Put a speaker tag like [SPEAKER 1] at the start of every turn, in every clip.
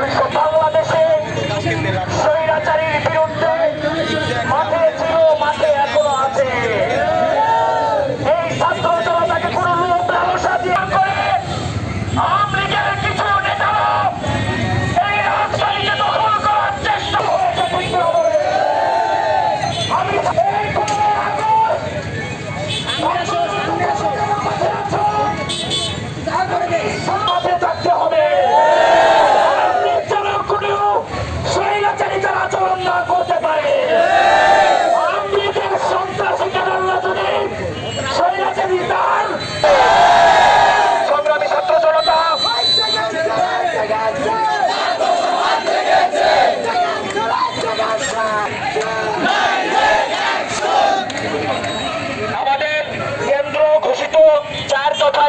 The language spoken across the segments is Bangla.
[SPEAKER 1] উনিশশো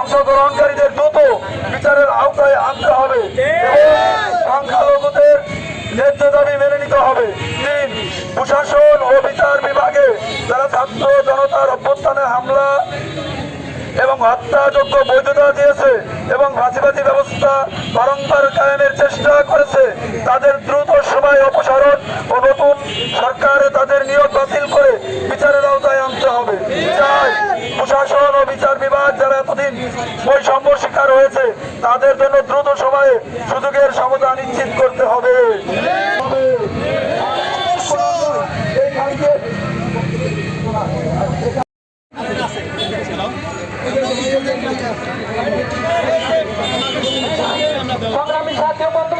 [SPEAKER 1] অংশগ্রহণকারীদের দ্রুত বিচারের আওতায় আনতে হবে সংখ্যালঘুদের ন্যায্য দাবি মেনে নিতে হবে। তিন, প্রশাসন ও বিচার বিভাগে যারা ছাত্র জনতার অভ্যুত্থানে হামলা এবং হত্যাযোগ্য বৈধতা দিয়েছে এবং ফাঁসিবাদী ব্যবস্থা বারংবার কায়েমের চেষ্টা করেছে, তাদের দ্রুত সময় অপসারণ ও নতুন সরকারে তাদের নিয়োগ বাতিল করে বিচারের আওতায় আনতে হবে চাই প্রশাসন ও বিচার বিভাগ যারা এতদিন বৈষম্য শিকার হয়েছে। তাদের জন্য দ্রুত সময়ে সুযোগের সমতা নিশ্চিত করতে হবে।
[SPEAKER 2] সংগ্রামী জাতীয় বন্ধুগণ